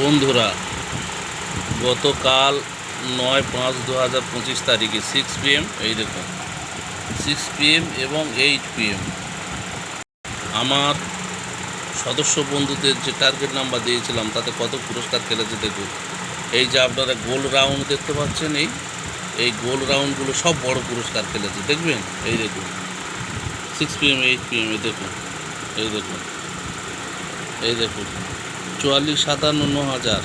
বন্ধুরা, গতকাল নয় পাঁচ দু হাজার পঁচিশ তারিখে সিক্স পিএম এই দেখুন সিক্স পিএম এবং এইট পিএম আমার সদস্য বন্ধুদের যে টার্গেট নাম্বার দিয়েছিলাম, তাতে কত পুরস্কার খেলেছে দেখুন। এই যে আপনারা গোল রাউন্ড দেখতে পাচ্ছেন, এই এই গোল রাউন্ডগুলো সব বড় পুরস্কার খেলেছে, দেখবেন? এই দেখুন সিক্স পিএম এইট পিএম দেখুন, এই দেখুন এই দেখুন। চুয়াল্লিশ, সাতান্ন হাজার।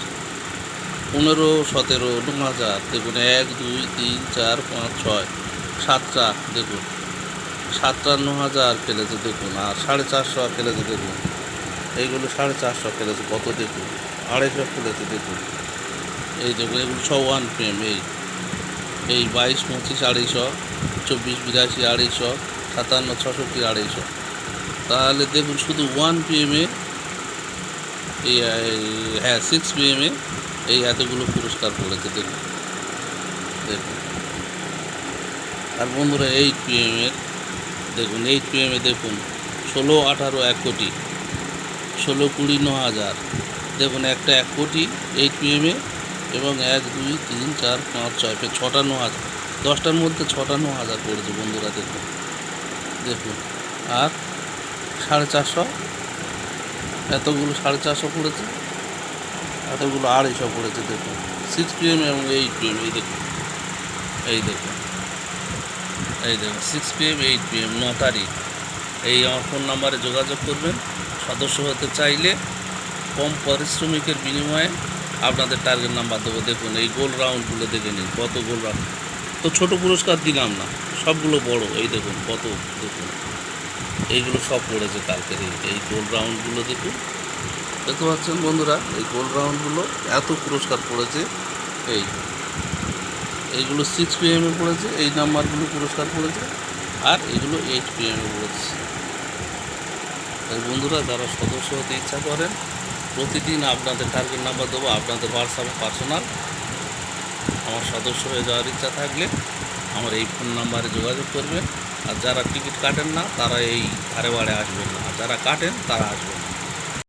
পনেরো, সতেরো, ন হাজার। দেখুন, এক, দুই, তিন, চার, পাঁচ, ছয় সাতটা দেখুন। সাতটা ন হাজার খেলেছে দেখুন। আর সাড়ে চারশো খেলেছে দেখুন। এইগুলো সাড়ে চারশো খেলেছে কত দেখুন? আড়াইশো খেলেছে দেখুন। এই দেখুন, এগুলো সব ওয়ান পিএম এই। এই বাইশ, পঁচিশ, আড়াইশো, চব্বিশ, বিরাশি, আড়াইশো, সাতান্ন, ছষট্টি, আড়াইশো। তাহলে দেখুন, শুধু ওয়ান পিএমে এই হ্যাঁ সিক্স পিএমে এই এতগুলো পুরস্কার পড়েছে, দেখুন। দেখুন। আর বন্ধুরা এইট পিএমের দেখুন এইট পিএমে দেখুন, ষোলো, আঠারো, এক কোটি, ষোলো, কুড়ি, ন হাজার। দেখুন, একটা এক কোটি এইট পিএমে এবং এক, দুই, তিন, চার, পাঁচ, ছয় ফের ছটা, ন হাজার। দশটার মধ্যে ছটা, ন হাজার পড়েছে বন্ধুরা, দেখুন। দেখুন। আর সাড়ে চারশো এতগুলো সাড়ে চারশো পড়েছে। এতগুলো আড়াইশো পড়েছে, দেখুন। সিক্স পিএম এবং এইট পিএম এই দেখুন। এই দেখুন। এই দেখুন সিক্স পিএম এইট পিএম ন তারিখ। এই আমার ফোন নাম্বারে যোগাযোগ করবেন। সদস্য হতে চাইলে কম পারিশ্রমিকের বিনিময়ে আপনাদের টার্গেট নাম্বার দেবো। দেখুন, এই গোল রাউন্ডগুলো দেখে নিন, কত গোল রাউন্ড তো ছোট পুরস্কার দিলাম না, সবগুলো বড়, এই দেখুন, কত, দেখুন। এইগুলো সব পড়েছে কালকের এই এই গোল রাউন্ডগুলো দেখুন। দেখতে পাচ্ছেন বন্ধুরা, এই গোল রাউন্ডগুলো এত পুরস্কার পড়েছে। এই, এইগুলো সিক্স পিএমে পড়েছে, এই নাম্বারগুলো পুরস্কার পড়েছে, আর এগুলো এইট পিএমে পড়েছে। তাই বন্ধুরা, যারা সদস্য হতে ইচ্ছা করেন, প্রতিদিন আপনাদের টার্গেট নাম্বার দেবো, আপনাদের হোয়াটসঅ্যাপে পার্সোনাল আমার সদস্য হয়ে যাওয়ার ইচ্ছা থাকলে আমার এই ফোন নাম্বারে যোগাযোগ করবেন। আর যারা টিকিট কাটেন না, তারা এই ধারে বাড়ে আসবেন না। আর যারা কাটেন, তারা আসবেন